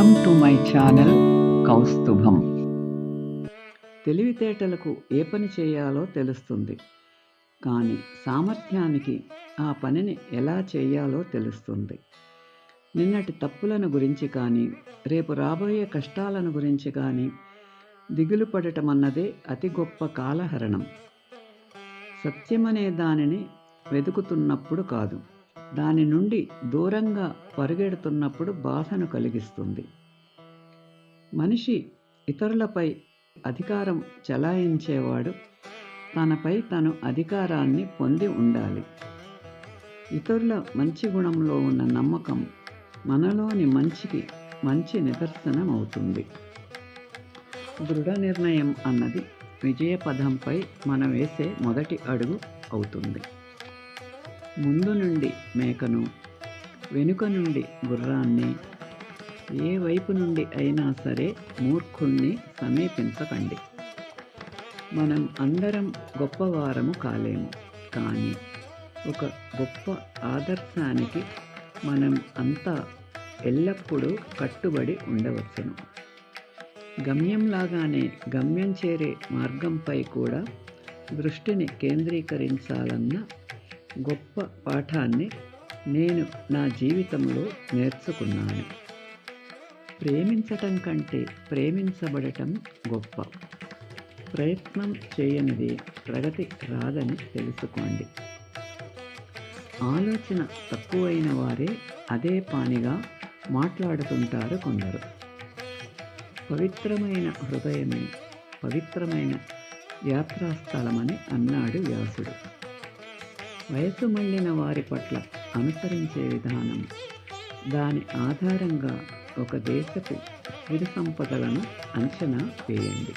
Welcome to my channel కౌస్తుభం తెలివితేటలకు ఏ పని చేయాలో తెలుస్తుంది. కానీ సామర్థ్యానికి ఆ పనిని ఎలా చేయాలో తెలుస్తుంది. నిన్నటి తప్పులను గురించి కానీ రేపు రాబోయే కష్టాలను గురించి కానీ దిగులు పడటం అన్నదే అతి గొప్ప కాలహరణం. సత్యమనే దానిని వెతుకుతున్నప్పుడు కాదు. దాని నుండి దూరంగా పరిగెడుతున్నప్పుడు బాధను కలిగిస్తుంది. మనిషి ఇతరులపై అధికారం చెలాయించేవాడు తనపై తను అధికారాన్ని పొంది ఉండాలి. ఇతరుల మంచి గుణంలో ఉన్న నమ్మకం మనలోని మంచికి మంచి నిదర్శనం అవుతుంది దృఢ నిర్ణయం అన్నది విజయ పదంపై మనం వేసే మొదటి అడుగు అవుతుంది. ముందు నుండి మేకను వెనుక నుండి గుర్రాన్ని ఏ వైపు నుండి అయినా సరే మూర్ఖుణ్ణి సమీపించకండి. మనం అందరం గొప్పవారము కాలేము కానీ ఒక గొప్ప ఆదర్శానికి మనం అంతా ఎల్లప్పుడూ కట్టుబడి ఉండవచ్చును. గమ్యంలాగానే గమ్యం చేరే మార్గంపై కూడా దృష్టిని కేంద్రీకరించాలన్న గొప్ప పాఠాన్ని నేను నా జీవితంలో నేర్చుకున్నాను. ప్రేమించటం కంటే ప్రేమించబడటం గొప్ప. ప్రయత్నం చేయనిది ప్రగతి రాదని తెలుసుకోండి. ఆలోచన తక్కువైన వారే అదే పానిగా మాట్లాడుతుంటారు కొందరు. పవిత్రమైన హృదయమే పవిత్రమైన యాత్రాస్థలమని అన్నాడు వ్యాసుడు. వయసు మళ్ళిన వారి పట్ల అనుసరించే విధానం దాని ఆధారంగా ఒక దేశపు స్థిర సంపదలను అంచనా వేయండి.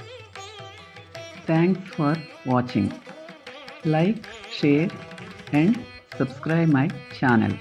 Thanks for watching like share and subscribe my channel